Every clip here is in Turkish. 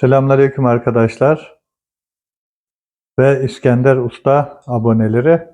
Selamünaleyküm arkadaşlar ve İskender Usta aboneleri.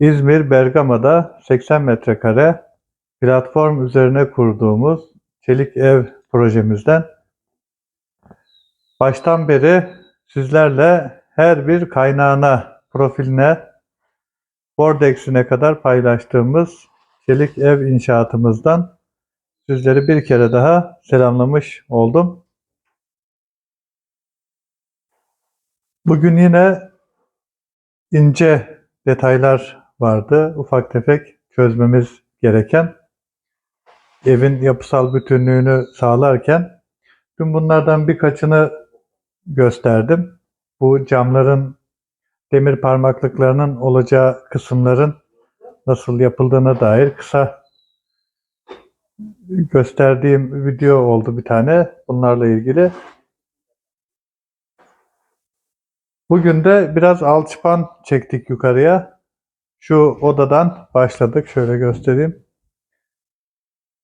İzmir Bergama'da 80 metrekare platform üzerine kurduğumuz çelik ev projemizden baştan beri sizlerle her bir kaynağına, profiline, bordexine kadar paylaştığımız çelik ev inşaatımızdan sizleri bir kere daha selamlamış oldum. Bugün yine ince detaylar vardı. Ufak tefek çözmemiz gereken evin yapısal bütünlüğünü sağlarken dün bunlardan birkaçını gösterdim. Bu camların demir parmaklıklarının olacağı kısımların nasıl yapıldığına dair kısa gösterdiğim video oldu bir tane bunlarla ilgili. Bugün de biraz alçıpan çektik yukarıya. Şu odadan başladık. Şöyle göstereyim.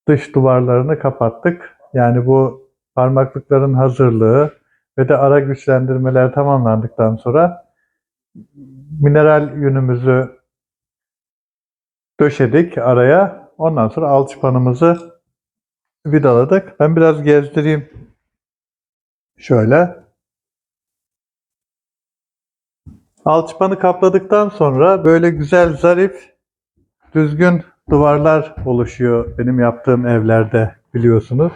Dış duvarlarını kapattık. Yani bu parmaklıkların hazırlığı ve de ara güçlendirmeler tamamlandıktan sonra mineral yünümüzü döşedik araya. Ondan sonra alçıpanımızı vidaladık. Ben biraz gezdireyim. Şöyle. Alçıpanı kapladıktan sonra böyle güzel, zarif, düzgün duvarlar oluşuyor benim yaptığım evlerde biliyorsunuz.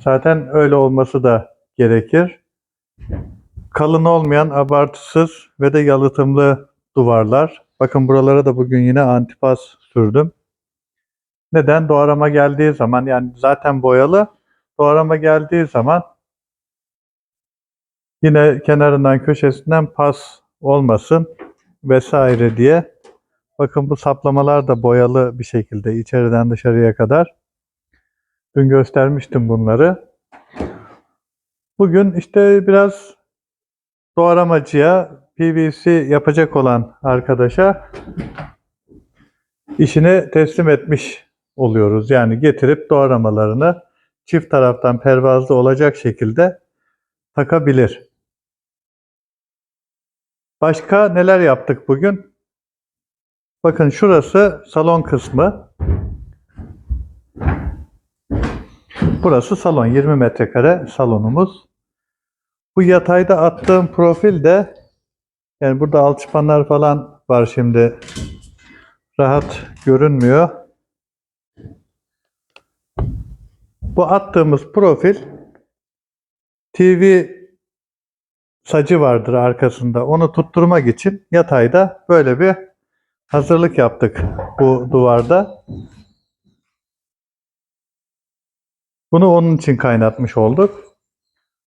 Zaten öyle olması da gerekir. Kalın olmayan, abartısız ve de yalıtımlı duvarlar. Bakın buralara da bugün yine antipas sürdüm. Neden? Doğrama geldiği zaman yani zaten boyalı. Doğrama geldiği zaman Yine kenarından köşesinden pas olmasın vesaire diye. Bakın bu saplamalar da boyalı bir şekilde içeriden dışarıya kadar. Dün göstermiştim bunları. Bugün işte biraz doğramacıya PVC yapacak olan arkadaşa işini teslim etmiş oluyoruz. Yani getirip doğramalarını çift taraftan pervazlı olacak şekilde takabilir. Başka neler yaptık bugün? Bakın şurası salon kısmı. Burası salon. 20 metrekare salonumuz. Bu yatayda attığım profil de yani burada alçıpanlar falan var şimdi. Rahat görünmüyor. Bu attığımız profil TV sacı vardır arkasında. Onu tutturmak için yatayda böyle bir hazırlık yaptık bu duvarda. Bunu onun için kaynatmış olduk.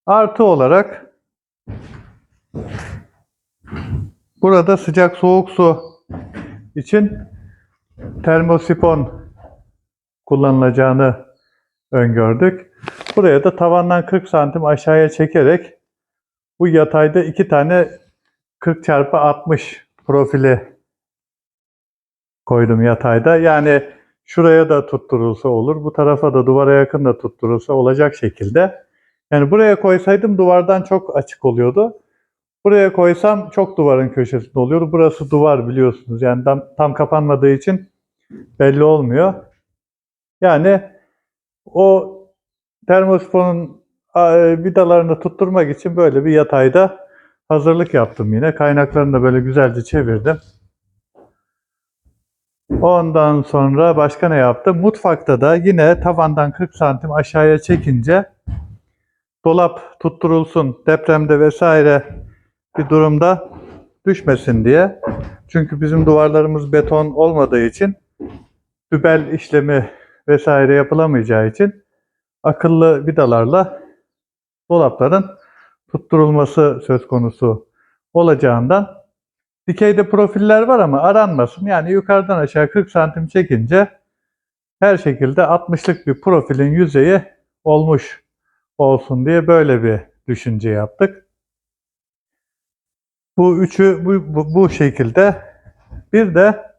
Artı olarak burada sıcak soğuk su için termosifon kullanılacağını öngördük. Buraya da tavandan 40 santim aşağıya çekerek bu yatayda iki tane 40 çarpı 60 profili koydum yatayda. Yani şuraya da tutturulsa olur. Bu tarafa da duvara yakın da tutturulsa olacak şekilde. Yani buraya koysaydım duvardan çok açık oluyordu. Buraya koysam çok duvarın köşesinde oluyor. Burası duvar biliyorsunuz. Yani tam, tam kapanmadığı için belli olmuyor. Yani o termosifonun e, vidalarını tutturmak için böyle bir yatayda hazırlık yaptım yine. Kaynaklarını da böyle güzelce çevirdim. Ondan sonra başka ne yaptım? Mutfakta da yine tavandan 40 santim aşağıya çekince dolap tutturulsun depremde vesaire bir durumda düşmesin diye. Çünkü bizim duvarlarımız beton olmadığı için dübel işlemi vesaire yapılamayacağı için akıllı vidalarla dolapların tutturulması söz konusu olacağından dikeyde profiller var ama aranmasın. Yani yukarıdan aşağı 40 santim çekince her şekilde 60'lık bir profilin yüzeyi olmuş olsun diye böyle bir düşünce yaptık. Bu üçü bu, bu, bu şekilde. Bir de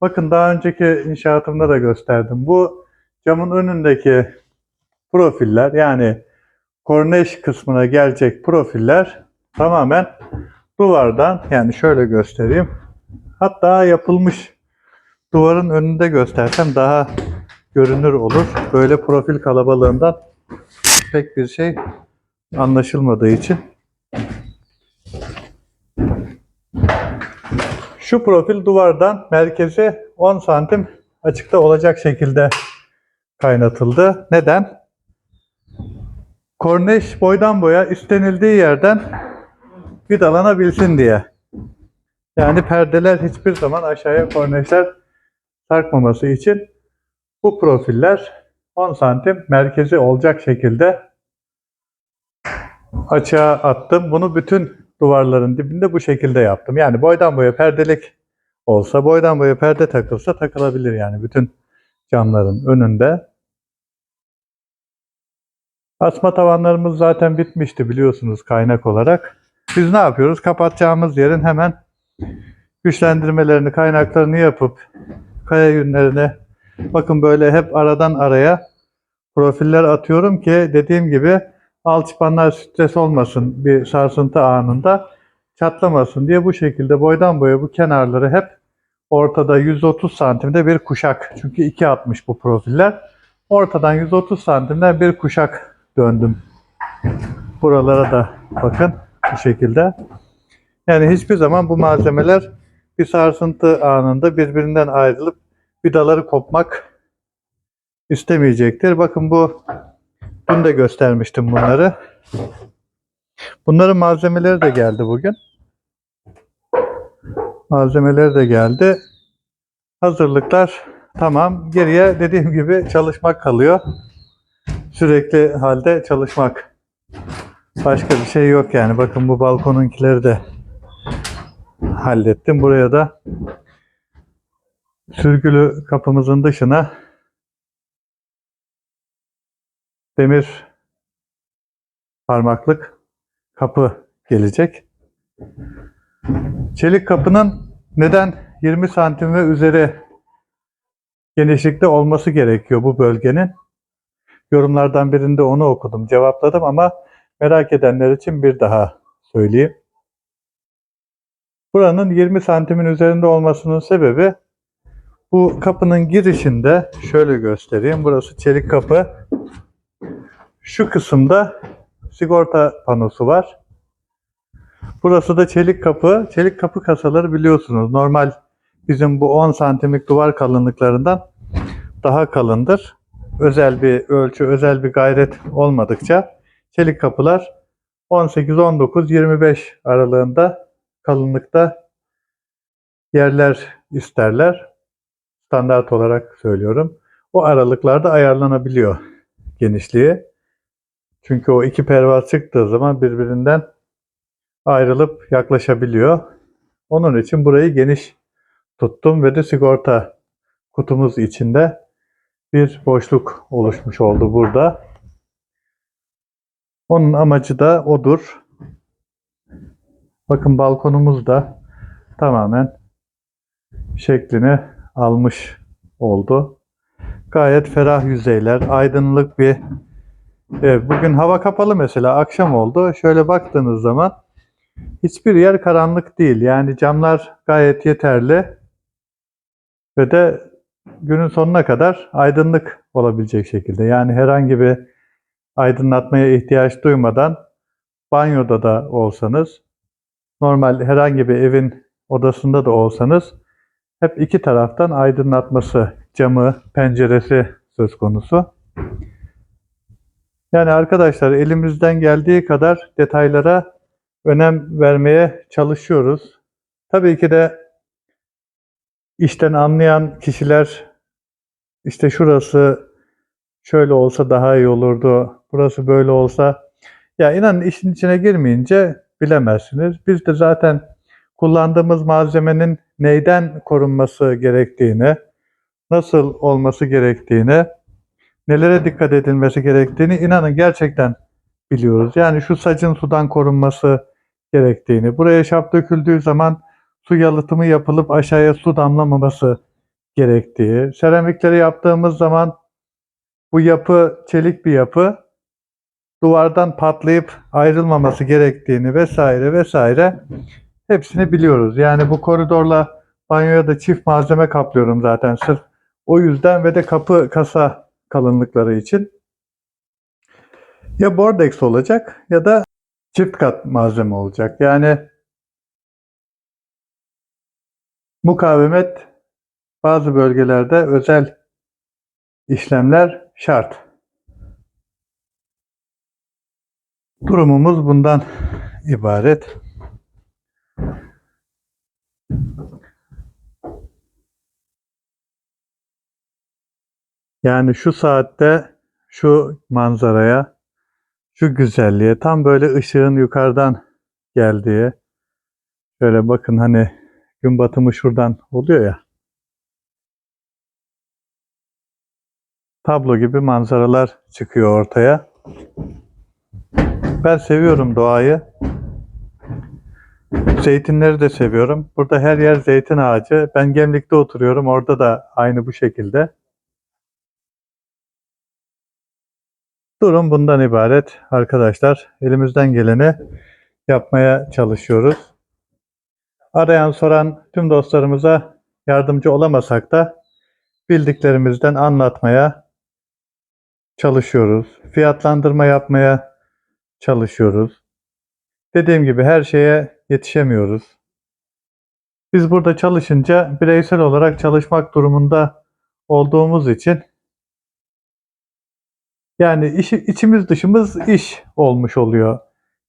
bakın daha önceki inşaatımda da gösterdim. Bu camın önündeki profiller yani korneş kısmına gelecek profiller tamamen duvardan yani şöyle göstereyim. Hatta yapılmış duvarın önünde göstersem daha görünür olur. Böyle profil kalabalığından pek bir şey anlaşılmadığı için. Şu profil duvardan merkeze 10 santim açıkta olacak şekilde kaynatıldı. Neden? Korneş boydan boya istenildiği yerden vidalanabilsin diye. Yani perdeler hiçbir zaman aşağıya korneşler sarkmaması için bu profiller 10 santim merkezi olacak şekilde açığa attım. Bunu bütün duvarların dibinde bu şekilde yaptım. Yani boydan boya perdelik olsa, boydan boya perde takılsa takılabilir yani bütün camların önünde. Asma tavanlarımız zaten bitmişti biliyorsunuz kaynak olarak. Biz ne yapıyoruz? Kapatacağımız yerin hemen güçlendirmelerini, kaynaklarını yapıp kaya yünlerine bakın böyle hep aradan araya profiller atıyorum ki dediğim gibi alçıpanlar stres olmasın bir sarsıntı anında çatlamasın diye bu şekilde boydan boya bu kenarları hep ortada 130 santimde bir kuşak. Çünkü 2.60 bu profiller. Ortadan 130 santimden bir kuşak döndüm. Buralara da bakın bu şekilde. Yani hiçbir zaman bu malzemeler bir sarsıntı anında birbirinden ayrılıp vidaları kopmak istemeyecektir. Bakın bu dün de göstermiştim bunları. Bunların malzemeleri de geldi bugün. Malzemeleri de geldi. Hazırlıklar tamam. Geriye dediğim gibi çalışmak kalıyor. Sürekli halde çalışmak. Başka bir şey yok yani. Bakın bu balkonunkileri de hallettim. Buraya da sürgülü kapımızın dışına demir parmaklık kapı gelecek. Çelik kapının neden 20 santim ve üzeri genişlikte olması gerekiyor bu bölgenin? Yorumlardan birinde onu okudum, cevapladım ama merak edenler için bir daha söyleyeyim. Buranın 20 santimin üzerinde olmasının sebebi bu kapının girişinde şöyle göstereyim. Burası çelik kapı. Şu kısımda sigorta panosu var. Burası da çelik kapı. Çelik kapı kasaları biliyorsunuz normal bizim bu 10 santimlik duvar kalınlıklarından daha kalındır. Özel bir ölçü, özel bir gayret olmadıkça çelik kapılar 18, 19, 25 aralığında kalınlıkta yerler isterler. Standart olarak söylüyorum. O aralıklarda ayarlanabiliyor genişliği. Çünkü o iki pervaz çıktığı zaman birbirinden ayrılıp yaklaşabiliyor. Onun için burayı geniş tuttum ve de sigorta kutumuz içinde bir boşluk oluşmuş oldu burada. Onun amacı da odur. Bakın balkonumuz da tamamen şeklini almış oldu. Gayet ferah yüzeyler, aydınlık bir Evet, bugün hava kapalı mesela akşam oldu. Şöyle baktığınız zaman hiçbir yer karanlık değil. Yani camlar gayet yeterli ve de günün sonuna kadar aydınlık olabilecek şekilde. Yani herhangi bir aydınlatmaya ihtiyaç duymadan banyoda da olsanız, normal herhangi bir evin odasında da olsanız hep iki taraftan aydınlatması, camı, penceresi söz konusu. Yani arkadaşlar elimizden geldiği kadar detaylara önem vermeye çalışıyoruz. Tabii ki de işten anlayan kişiler işte şurası şöyle olsa daha iyi olurdu, burası böyle olsa ya inanın işin içine girmeyince bilemezsiniz. Biz de zaten kullandığımız malzemenin neyden korunması gerektiğini, nasıl olması gerektiğini nelere dikkat edilmesi gerektiğini inanın gerçekten biliyoruz. Yani şu sacın sudan korunması gerektiğini, buraya şap döküldüğü zaman su yalıtımı yapılıp aşağıya su damlamaması gerektiği, seramikleri yaptığımız zaman bu yapı çelik bir yapı. duvardan patlayıp ayrılmaması gerektiğini vesaire vesaire hepsini biliyoruz. Yani bu koridorla banyoya da çift malzeme kaplıyorum zaten sırf o yüzden ve de kapı kasa kalınlıkları için. Ya bordex olacak ya da çift kat malzeme olacak. Yani mukavemet bazı bölgelerde özel işlemler şart. Durumumuz bundan ibaret. Yani şu saatte şu manzaraya, şu güzelliğe, tam böyle ışığın yukarıdan geldiği, şöyle bakın hani gün batımı şuradan oluyor ya. Tablo gibi manzaralar çıkıyor ortaya. Ben seviyorum doğayı. Zeytinleri de seviyorum. Burada her yer zeytin ağacı. Ben Gemlik'te oturuyorum. Orada da aynı bu şekilde. Durum bundan ibaret arkadaşlar. Elimizden geleni yapmaya çalışıyoruz. Arayan soran tüm dostlarımıza yardımcı olamasak da bildiklerimizden anlatmaya çalışıyoruz. Fiyatlandırma yapmaya çalışıyoruz. Dediğim gibi her şeye yetişemiyoruz. Biz burada çalışınca bireysel olarak çalışmak durumunda olduğumuz için yani işi, içimiz dışımız iş olmuş oluyor.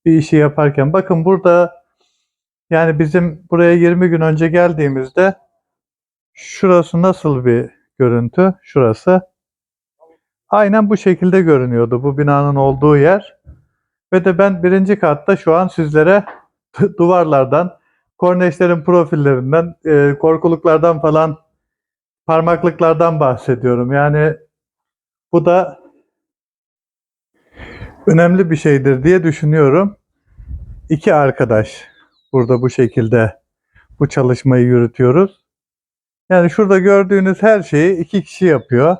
Bir işi yaparken. Bakın burada yani bizim buraya 20 gün önce geldiğimizde şurası nasıl bir görüntü? Şurası. Aynen bu şekilde görünüyordu bu binanın olduğu yer. Ve de ben birinci katta şu an sizlere duvarlardan, korneşlerin profillerinden, e, korkuluklardan falan, parmaklıklardan bahsediyorum. Yani bu da önemli bir şeydir diye düşünüyorum. İki arkadaş burada bu şekilde bu çalışmayı yürütüyoruz. Yani şurada gördüğünüz her şeyi iki kişi yapıyor.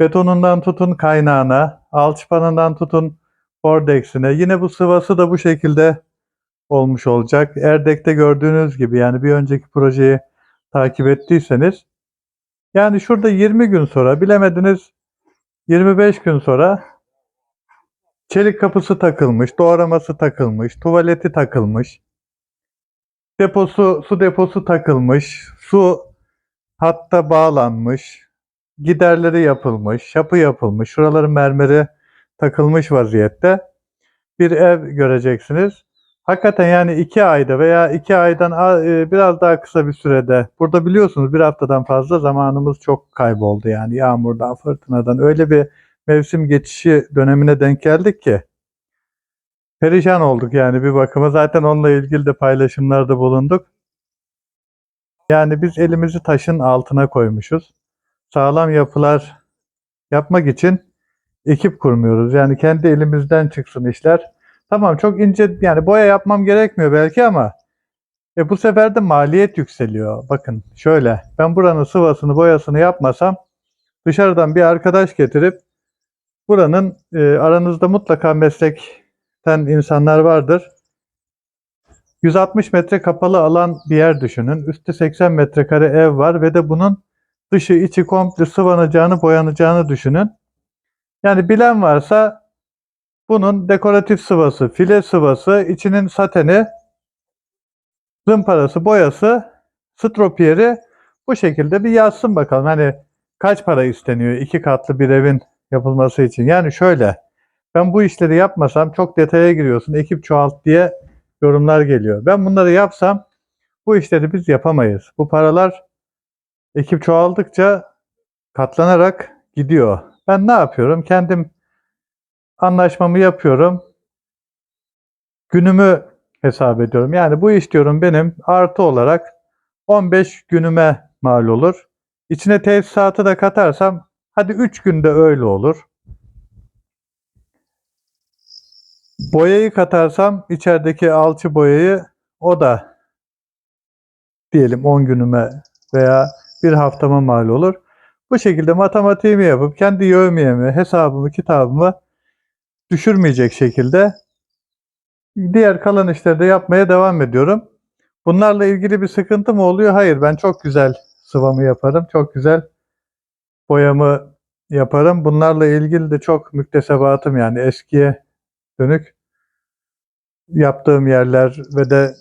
Betonundan tutun kaynağına, alçıpanından tutun bordexine. Yine bu sıvası da bu şekilde olmuş olacak. Erdek'te gördüğünüz gibi yani bir önceki projeyi takip ettiyseniz yani şurada 20 gün sonra bilemediniz 25 gün sonra çelik kapısı takılmış, doğraması takılmış, tuvaleti takılmış, deposu, su deposu takılmış, su hatta bağlanmış, giderleri yapılmış, yapı yapılmış, şuraların mermeri takılmış vaziyette bir ev göreceksiniz. Hakikaten yani iki ayda veya iki aydan e, biraz daha kısa bir sürede, burada biliyorsunuz bir haftadan fazla zamanımız çok kayboldu yani yağmurdan, fırtınadan öyle bir mevsim geçişi dönemine denk geldik ki perişan olduk yani bir bakıma. Zaten onunla ilgili de paylaşımlarda bulunduk. Yani biz elimizi taşın altına koymuşuz. Sağlam yapılar yapmak için ekip kurmuyoruz. Yani kendi elimizden çıksın işler. Tamam çok ince yani boya yapmam gerekmiyor belki ama e, bu sefer de maliyet yükseliyor. Bakın şöyle ben buranın sıvasını boyasını yapmasam dışarıdan bir arkadaş getirip buranın e, aranızda mutlaka meslekten insanlar vardır. 160 metre kapalı alan bir yer düşünün. Üstü 80 metrekare ev var ve de bunun dışı içi komple sıvanacağını boyanacağını düşünün. Yani bilen varsa bunun dekoratif sıvası, file sıvası, içinin sateni, zımparası, boyası, stropiyeri bu şekilde bir yazsın bakalım. Hani kaç para isteniyor iki katlı bir evin yapılması için. Yani şöyle ben bu işleri yapmasam çok detaya giriyorsun ekip çoğalt diye yorumlar geliyor. Ben bunları yapsam bu işleri biz yapamayız. Bu paralar ekip çoğaldıkça katlanarak gidiyor. Ben ne yapıyorum? Kendim anlaşmamı yapıyorum. Günümü hesap ediyorum. Yani bu iş diyorum benim artı olarak 15 günüme mal olur. İçine tesisatı da katarsam hadi 3 günde öyle olur. Boyayı katarsam içerideki alçı boyayı o da diyelim 10 günüme veya bir haftama mal olur. Bu şekilde matematiğimi yapıp kendi yevmiyemi, hesabımı, kitabımı düşürmeyecek şekilde diğer kalan işleri de yapmaya devam ediyorum. Bunlarla ilgili bir sıkıntı mı oluyor? Hayır, ben çok güzel sıvamı yaparım. Çok güzel boyamı yaparım. Bunlarla ilgili de çok müktesebatım yani eskiye dönük yaptığım yerler ve de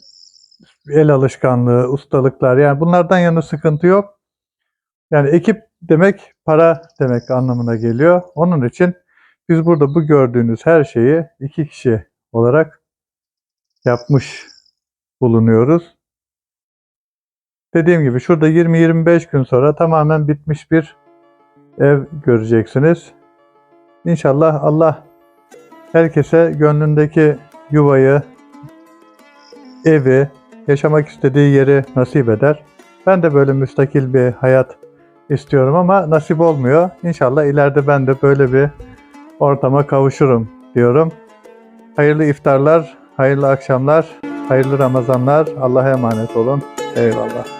el alışkanlığı, ustalıklar yani bunlardan yana sıkıntı yok. Yani ekip demek para demek anlamına geliyor. Onun için biz burada bu gördüğünüz her şeyi iki kişi olarak yapmış bulunuyoruz. Dediğim gibi şurada 20-25 gün sonra tamamen bitmiş bir ev göreceksiniz. İnşallah Allah herkese gönlündeki yuvayı, evi, yaşamak istediği yeri nasip eder. Ben de böyle müstakil bir hayat istiyorum ama nasip olmuyor. İnşallah ileride ben de böyle bir ortama kavuşurum diyorum. Hayırlı iftarlar, hayırlı akşamlar, hayırlı Ramazanlar. Allah'a emanet olun. Eyvallah.